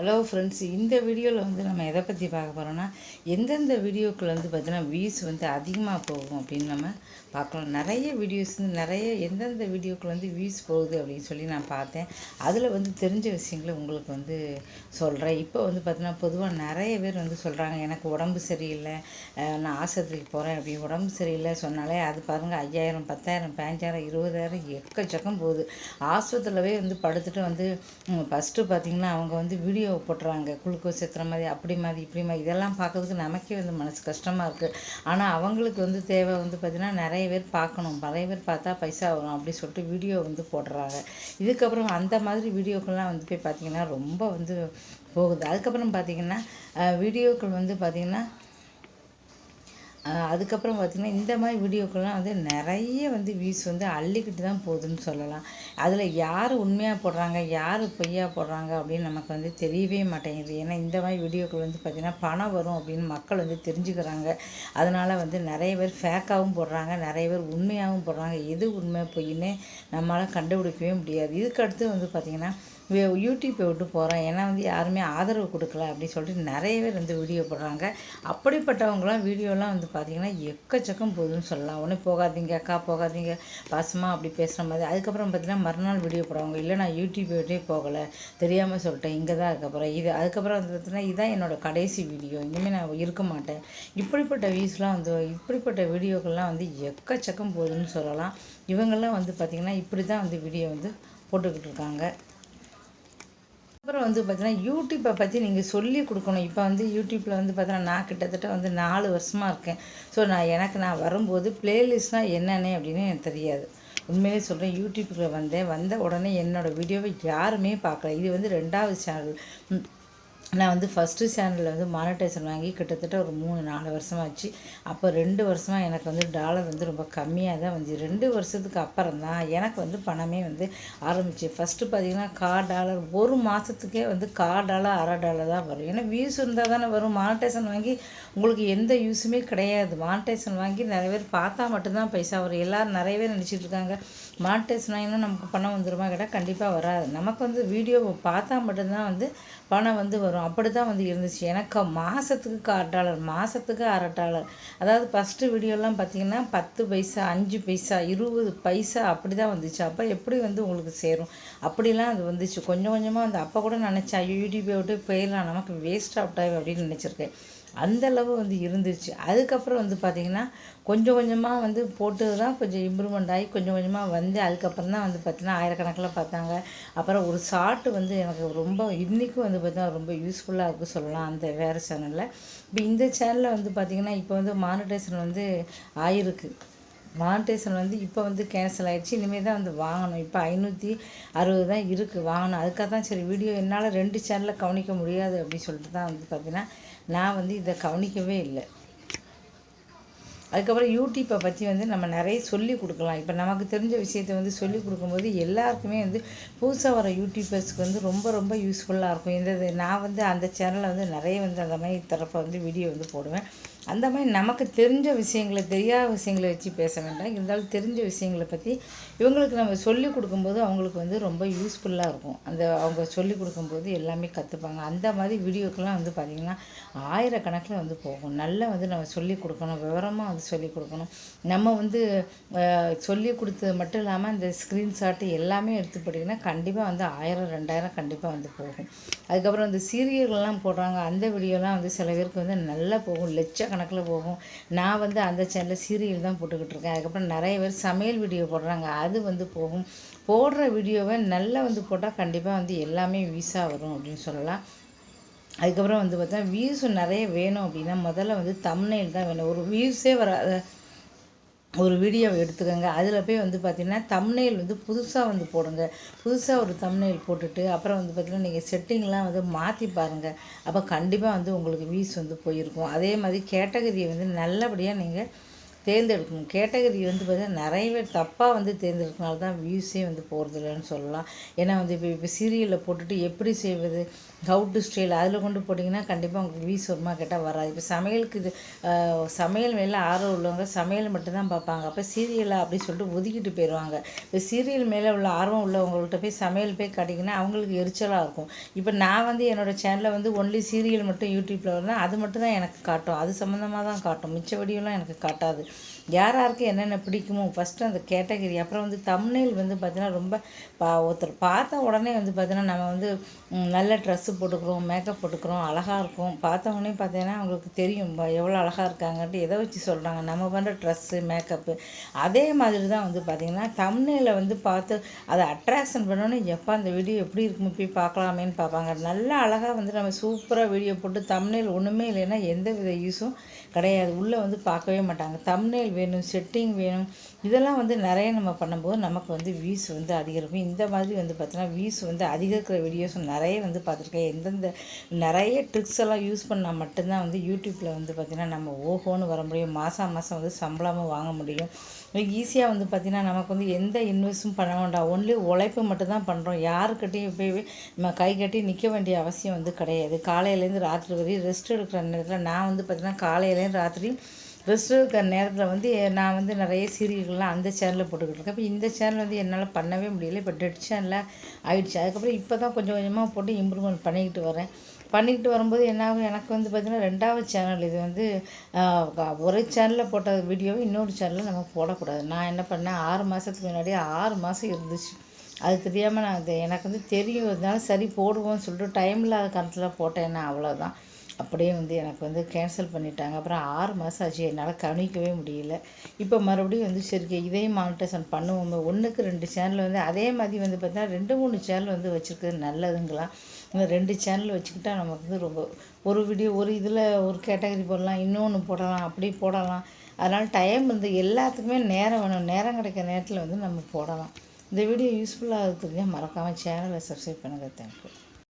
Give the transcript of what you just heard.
Hello friends இந்த வீடியோவில் வந்து நம்ம எதை பற்றி பார்க்க போகிறோம்னா எந்தெந்த வீடியோக்கள் வந்து பார்த்திங்கன்னா வியூஸ் வந்து அதிகமாக போகும் அப்படின்னு நம்ம பார்க்கலாம் நிறைய வீடியோஸ் வந்து நிறைய எந்தெந்த வீடியோக்கள் வந்து வியூஸ் போகுது அப்படின்னு சொல்லி நான் பார்த்தேன். அதில் வந்து தெரிஞ்ச விஷயங்களை உங்களுக்கு வந்து சொல்கிறேன் இப்போ வந்து பார்த்தீங்கன்னா பொதுவாக நிறைய பேர் வந்து சொல்கிறாங்க எனக்கு உடம்பு சரியில்லை நான் ஆஸ்பத்திரிக்கு போகிறேன் அப்படி உடம்பு சரியில்லை சொன்னாலே அது பாருங்கள் ஐயாயிரம் பத்தாயிரம் பதினஞ்சாயிரம் இருபதாயிரம் எக்கச்சக்கம் போகுது. ஆஸ்பத்திரியிலவே வந்து படுத்துட்டு வந்து ஃபஸ்ட்டு பார்த்தீங்கன்னா அவங்க வந்து வீடியோ போட்டுறாங்க. குளுக்கோஸ் ஏற்றுற மாதிரி அப்படி மாதிரி இப்படி மாதிரி. இதெல்லாம் பார்க்கறதுக்கு நமக்கே வந்து மனசு கஷ்டமாக இருக்குது ஆனால் அவங்களுக்கு வந்து தேவை வந்து பார்த்திங்கன்னா நிறைய பேர் பார்க்கணும். நிறைய பேர் பார்த்தா பைசா வரும் அப்படி சொல்லிட்டு வீடியோ வந்து போடுறாங்க. இதுக்கப்புறம் அந்த மாதிரி வீடியோக்கள்லாம் வந்து போய் பார்த்திங்கன்னா ரொம்ப வந்து போகுது. அதுக்கப்புறம் பார்த்திங்கன்னா வீடியோக்கள் வந்து பார்த்திங்கன்னா அதுக்கப்புறம் பார்த்திங்கன்னா இந்த மாதிரி வீடியோக்கெல்லாம் வந்து நிறைய வந்து வியூஸ் வந்து அள்ளிக்கிட்டு தான் போகுதுன்னு சொல்லலாம். அதில் யார் உண்மையாக போடுறாங்க யார் பொய்யா போடுறாங்க அப்படின்னு நமக்கு வந்து தெரியவே மாட்டேங்குது. ஏன்னா இந்த மாதிரி வீடியோக்கள் வந்து பார்த்திங்கன்னா பணம் வரும் அப்படின்னு மக்கள் வந்து தெரிஞ்சுக்கிறாங்க. அதனால் வந்து நிறைய பேர் ஃபேக்காகவும் போடுறாங்க நிறைய பேர் உண்மையாகவும் போடுறாங்க. எது உண்மை பொய்ன்னு நம்மளால் கண்டுபிடிக்கவே முடியாது. இதுக்கு அடுத்து வந்து பார்த்திங்கன்னா யூடியூப்பை விட்டு போகிறேன் ஏன்னா வந்து யாருமே ஆதரவு கொடுக்கல அப்படின்னு சொல்லிட்டு நிறைய பேர் வந்து வீடியோ போடுறாங்க. அப்படிப்பட்டவங்களாம் வீடியோலாம் வந்து பார்த்திங்கன்னா எக்கச்சக்கம் போகுதுன்னு சொல்லலாம். ஒன்றும் போகாதீங்க அக்கா போகாதீங்க. பாசமாக அப்படி பேசுகிற மாதிரி. அதுக்கப்புறம் பார்த்திங்கன்னா மறுநாள் வீடியோ போடுவாங்க. இல்லை நான் யூடியூப் விட்டே போகலை. தெரியாமல் சொல்லிட்டேன். இங்கே தான் அதுக்கப்புறம் இது அதுக்கப்புறம் வந்து பார்த்திங்கன்னா இதான் என்னோட கடைசி வீடியோ இனிமேல் நான் இருக்க மாட்டேன். இப்படிப்பட்ட வியூஸ்லாம் வந்து இப்படிப்பட்ட வீடியோக்கள்லாம் வந்து எக்கச்சக்கம் போகுதுன்னு சொல்லலாம். இவங்கெல்லாம் வந்து பார்த்திங்கன்னா இப்படி தான் வந்து வீடியோ வந்து போட்டுக்கிட்டு இருக்காங்க. அப்புறம் வந்து பார்த்தீங்கன்னா யூடியூப்பை பற்றி நீங்கள் சொல்லி கொடுக்கணும். இப்போ வந்து யூடியூப்பில் வந்து பார்த்தீங்கன்னா நான் கிட்டத்தட்ட வந்து நாலு வருஷமாக இருக்கேன். ஸோ நான் எனக்கு நான் வரும்போது பிளேலிஸ்ட்னால் என்னென்ன அப்படின்னு எனக்கு தெரியாது. உண்மையிலே சொல்கிறேன் யூடியூப்பில் வந்தேன். வந்த உடனே என்னோடய வீடியோவை யாருமே பார்க்கல. இது வந்து ரெண்டாவது சேனல் நான் வந்து ஃபஸ்ட்டு சேனலில் வந்து மானிட்டைசன் வாங்கி கிட்டத்தட்ட ஒரு மூணு நாலு வருஷமாச்சு அப்போ ரெண்டு வருஷமாக எனக்கு வந்து டாலர் வந்து ரொம்ப கம்மியாக தான் வந்து ரெண்டு வருஷத்துக்கு அப்புறம் தான் எனக்கு வந்து பணமே வந்து ஆரம்பிச்சு. ஃபஸ்ட்டு பார்த்தீங்கன்னா கா டாலர் ஒரு மாதத்துக்கே வந்து கா டாலர் அரை டாலர் தான் வரும். ஏன்னா வியூஸ் இருந்தால் தானே வரும். மானிட்டைசன் வாங்கி உங்களுக்கு எந்த யூஸுமே கிடையாது. மானிட்டைசன் வாங்கி நிறைய பேர் பார்த்தா மட்டும்தான் பைசா வரும். எல்லோரும் நிறைய பேர் நினச்சிட்டு இருக்காங்க. மானிட்டைசன் வாங்கினா நமக்கு பணம் வந்துருமா கேட்டால் கண்டிப்பாக வராது. நமக்கு வந்து வீடியோ பார்த்தா மட்டும்தான் வந்து பணம் வந்து வரும். அப்படி தான் வந்து இருந்துச்சு. எனக்கு மாதத்துக்கு கால் டாலர் மாதத்துக்கு அரட்டாளர். அதாவது ஃபஸ்ட்டு வீடியோலாம் பார்த்தீங்கன்னா பத்து பைசா அஞ்சு பைசா இருபது பைசா அப்படி தான் வந்துச்சு. அப்போ எப்படி வந்து உங்களுக்கு சேரும்? அப்படிலாம் அது வந்துச்சு. கொஞ்சம் கொஞ்சமாக வந்து அப்போ கூட நினச்சேன் ஐயோ விட்டு போயிடலாம். நமக்கு வேஸ்ட் ஆஃப் டைம் அப்படின்னு நினச்சிருக்கேன். அந்தளவு வந்து இருந்துச்சு. அதுக்கப்புறம் வந்து பார்த்திங்கன்னா கொஞ்சம் கொஞ்சமாக வந்து போட்டு தான் கொஞ்சம் இம்ப்ரூவ்மெண்ட் ஆகி கொஞ்சம் கொஞ்சமாக வந்து அதுக்கப்புறம் தான் வந்து பார்த்திங்கன்னா ஆயிரக்கணக்கில் பார்த்தாங்க. அப்புறம் ஒரு ஷார்ட்டு வந்து எனக்கு ரொம்ப இன்றைக்கும் வந்து பார்த்திங்கன்னா ரொம்ப யூஸ்ஃபுல்லாக இருக்குது சொல்லலாம் அந்த வேறு சேனலில் இப்போ இந்த சேனலில் வந்து பார்த்திங்கன்னா இப்போ வந்து மானிட்டேஷன் வந்து ஆயிருக்கு. மானிட்டைசன் வந்து இப்போ வந்து கேன்சல் ஆகிடுச்சு இனிமேல் தான் வந்து வாங்கணும். இப்போ ஐநூற்றி அறுபது தான் இருக்குது வாங்கணும். அதுக்காக தான் சரி வீடியோ என்னால் ரெண்டு சேனலில் கவனிக்க முடியாது அப்படின்னு சொல்லிட்டு தான் வந்து பார்த்தீங்கன்னா நான் வந்து இதை கவனிக்கவே இல்லை. அதுக்கப்புறம் யூடியூப்பை பற்றி வந்து நம்ம நிறைய சொல்லி கொடுக்கலாம். இப்போ நமக்கு தெரிஞ்ச விஷயத்தை வந்து சொல்லி கொடுக்கும்போது எல்லாருக்குமே வந்து புதுசாக வர யூடியூபர்ஸ்க்கு வந்து ரொம்ப ரொம்ப யூஸ்ஃபுல்லாக இருக்கும். இந்த இது நான் வந்து அந்த சேனலில் வந்து நிறைய வந்து அந்த மாதிரி தரப்பை வந்து வீடியோ வந்து போடுவேன். அந்த மாதிரி நமக்கு தெரிஞ்ச விஷயங்களை தெரியாத விஷயங்களை வச்சு பேச வேண்டாம். இருந்தாலும் தெரிஞ்ச விஷயங்களை பற்றி இவங்களுக்கு நம்ம சொல்லி கொடுக்கும்போது அவங்களுக்கு வந்து ரொம்ப யூஸ்ஃபுல்லாக இருக்கும். அந்த அவங்க சொல்லி கொடுக்கும்போது எல்லாமே கற்றுப்பாங்க அந்த மாதிரி வீடியோக்கெல்லாம் வந்து பார்த்திங்கன்னா ஆயிரக்கணக்கில் வந்து போகும். நல்லா வந்து நம்ம சொல்லி கொடுக்கணும். விவரமாக வந்து சொல்லி கொடுக்கணும். நம்ம வந்து சொல்லி கொடுத்தது மட்டும் இல்லாமல் இந்த ஸ்க்ரீன்ஷாட்டு எல்லாமே எடுத்து போட்டிங்கன்னா கண்டிப்பாக வந்து ஆயிரம் ரெண்டாயிரம் கண்டிப்பாக வந்து போகும். அதுக்கப்புறம் இந்த சீரியல்லாம் போடுறாங்க. அந்த வீடியோலாம் வந்து சில பேருக்கு வந்து நல்லா போகும். லட்சம் லட்சக்கணக்கில் போகும். நான் வந்து அந்த சேனலில் சீரியல் தான் போட்டுக்கிட்டு இருக்கேன். அதுக்கப்புறம் நிறைய பேர் சமையல் வீடியோ போடுறாங்க. அது வந்து போகும். போடுற வீடியோவை நல்லா வந்து போட்டால் கண்டிப்பாக வந்து எல்லாமே வீஸாக வரும் அப்படின்னு சொல்லலாம். அதுக்கப்புறம் வந்து பார்த்தா வியூஸ் நிறைய வேணும் அப்படின்னா முதல்ல வந்து தம்னையில் தான் வேணும். ஒரு வியூஸே வராத ஒரு வீடியோவை எடுத்துக்கோங்க. அதில் போய் வந்து பார்த்தீங்கன்னா தம்ப்நெயில் வந்து புதுசாக வந்து போடுங்க. புதுசாக ஒரு தம்ப்நெயில் போட்டுட்டு அப்புறம் வந்து பார்த்திங்கன்னா நீங்கள் செட்டிங்லாம் வந்து மாற்றி பாருங்கள் அப்போ கண்டிப்பாக வந்து உங்களுக்கு வியூஸ் வந்து போயிருக்கும். அதே மாதிரி கேட்டகரியை வந்து நல்லபடியாக நீங்கள் தேர்ந்தெடுக்கணும். கேட்டகரி வந்து பார்த்திங்கன்னா நிறைய பேர் தப்பாக வந்து தேர்ந்தெடுக்கனால தான் வியூஸே வந்து போகிறதில்லன்னு சொல்லலாம். ஏன்னா வந்து இப்போ இப்போ சீரியலில் போட்டுட்டு எப்படி செய்வது? கவுட்டு ஸ்டைல் அதில் கொண்டு போட்டிங்கன்னா கண்டிப்பாக உங்களுக்கு வீ வருமா கேட்டால் வராது. இப்போ சமையலுக்கு இது சமையல் மேலே ஆர்வம் உள்ளவங்க சமையல் மட்டும்தான் பார்ப்பாங்க. அப்போ சீரியலாக அப்படின்னு சொல்லிட்டு ஒதுக்கிட்டு போயிடுவாங்க இப்போ சீரியல் மேலே உள்ள ஆர்வம் உள்ளவங்கள்ட்ட போய் சமையல் போய் காட்டிங்கன்னா அவங்களுக்கு எரிச்சலாக இருக்கும். இப்போ நான் வந்து என்னோடய சேனலில் வந்து ஒன்லி சீரியல் மட்டும் யூடியூப்பில் வரேன் அது மட்டும் தான் எனக்கு காட்டும். அது சம்மந்தமாக தான் காட்டும். மிச்சபடியெல்லாம் எனக்கு காட்டாது. யார் யாருக்கு என்னென்ன பிடிக்குமோ ஃபஸ்ட்டு அந்த கேட்டகரி அப்புறம் வந்து தமிழில் வந்து பார்த்திங்கன்னா ரொம்ப பா ஒருத்தர் பார்த்த உடனே வந்து பார்த்திங்கன்னா நம்ம வந்து நல்ல ட்ரெஸ்ஸு போட்டுக்கிறோம் மேக்கப் போட்டுக்கிறோம் அழகாக இருக்கும். பார்த்தவொடனே பார்த்தீங்கன்னா அவங்களுக்கு தெரியும் எவ்வளோ அழகாக இருக்காங்கன்ட்டு எதை வச்சு சொல்கிறாங்க நம்ம பண்ணுற ட்ரெஸ்ஸு மேக்கப்பு அதே மாதிரி தான் வந்து பார்த்திங்கன்னா தம்னையில் வந்து பார்த்து அதை அட்ராக்ஷன் பண்ணோன்னே எப்போ அந்த வீடியோ எப்படி இருக்கும் போய் பார்க்கலாமேன்னு பார்ப்பாங்க. நல்லா அழகாக வந்து நம்ம சூப்பராக வீடியோ போட்டு தமிழில் ஒன்றுமே இல்லைன்னா எந்த வித யூஸும் கிடையாது. உள்ளே வந்து பார்க்கவே மாட்டாங்க. தம்னேல் வேணும் செட்டிங் வேணும். இதெல்லாம் வந்து நிறைய நம்ம பண்ணும்போது நமக்கு வந்து வியூஸ் வந்து அதிகரிக்கும். இந்த மாதிரி வந்து பார்த்தோன்னா வியூஸ் வந்து அதிகரிக்கிற வீடியோஸ் நிறைய வந்து பார்த்துருக்கேன். எந்தெந்த நிறைய ட்ரிக்ஸ் எல்லாம் யூஸ் பண்ணால் மட்டும்தான் வந்து யூடியூப்பில் வந்து பார்த்திங்கன்னா நம்ம ஓஹோன்னு வர முடியும். மாதம் மாதம் வந்து சம்பளமாக வாங்க முடியும். ஈஸியாக வந்து பார்த்திங்கன்னா நமக்கு வந்து எந்த இன்வெஸ்ட்டும் பண்ண வேண்டாம். ஒன்லி உழைப்பு மட்டும்தான் பண்ணுறோம் யாருக்கிட்டையும் போய் நம்ம கை கட்டி நிற்க வேண்டிய அவசியம் வந்து கிடையாது. காலையிலேருந்து ராத்திரி வரையும் ரெஸ்ட் எடுக்கிற நேரத்தில் நான் வந்து பார்த்திங்கன்னா காலையிலேருந்து ராத்திரி ரெஸ்ட் இருக்கிற நேரத்தில் வந்து நான் வந்து நிறைய சீரியல்கள்லாம் அந்த சேனலில் போட்டுக்கிட்டு இருக்கேன். இப்போ இந்த சேனல் வந்து என்னால் பண்ணவே முடியல. இப்போ டெட் சேனலில் ஆகிடுச்சு அதுக்கப்புறம் இப்போ தான் கொஞ்சம் கொஞ்சமாக போட்டு இம்ப்ரூவ்மெண்ட் பண்ணிக்கிட்டு வரேன். பண்ணிக்கிட்டு வரும்போது என்ன ஆகும் எனக்கு வந்து பார்த்திங்கன்னா ரெண்டாவது சேனல் இது வந்து ஒரு சேனலில் போட்ட வீடியோவை இன்னொரு சேனலில் நம்ம போடக்கூடாது. நான் என்ன பண்ணேன் ஆறு மாதத்துக்கு முன்னாடி ஆறு மாதம் இருந்துச்சு. அது தெரியாமல் நான் அது எனக்கு வந்து தெரியும் இருந்தாலும் சரி போடுவோம்னு சொல்லிட்டு டைம் இல்லாத காலத்தில் போட்டேன்னா அவ்வளோதான் அப்படியே வந்து எனக்கு வந்து கேன்சல் பண்ணிட்டாங்க. அப்புறம் ஆறு மாதம் ஆச்சு என்னால் கவனிக்கவே முடியல. இப்போ மறுபடியும் வந்து சரி இதையும் மானிட்டேஷன் பண்ணுவோம் ஒன்றுக்கு ரெண்டு சேனல் வந்து அதே மாதிரி வந்து பார்த்தீங்கன்னா ரெண்டு மூணு சேனல் வந்து வச்சுருக்கிறது நல்லதுங்களாம் இந்த ரெண்டு சேனல் வச்சுக்கிட்டால் நமக்கு வந்து ரொம்ப ஒரு வீடியோ ஒரு இதில் ஒரு கேட்டகரி போடலாம் இன்னொன்று போடலாம் அப்படி போடலாம். அதனால் டைம் வந்து எல்லாத்துக்குமே நேரம் வேணும். நேரம் கிடைக்கிற நேரத்தில் வந்து நம்ம போடலாம். இந்த வீடியோ யூஸ்ஃபுல்லாக இருக்கிறதே மறக்காமல் சேனலை சப்ஸ்கிரைப் பண்ணுங்கள் தேங்க்யூ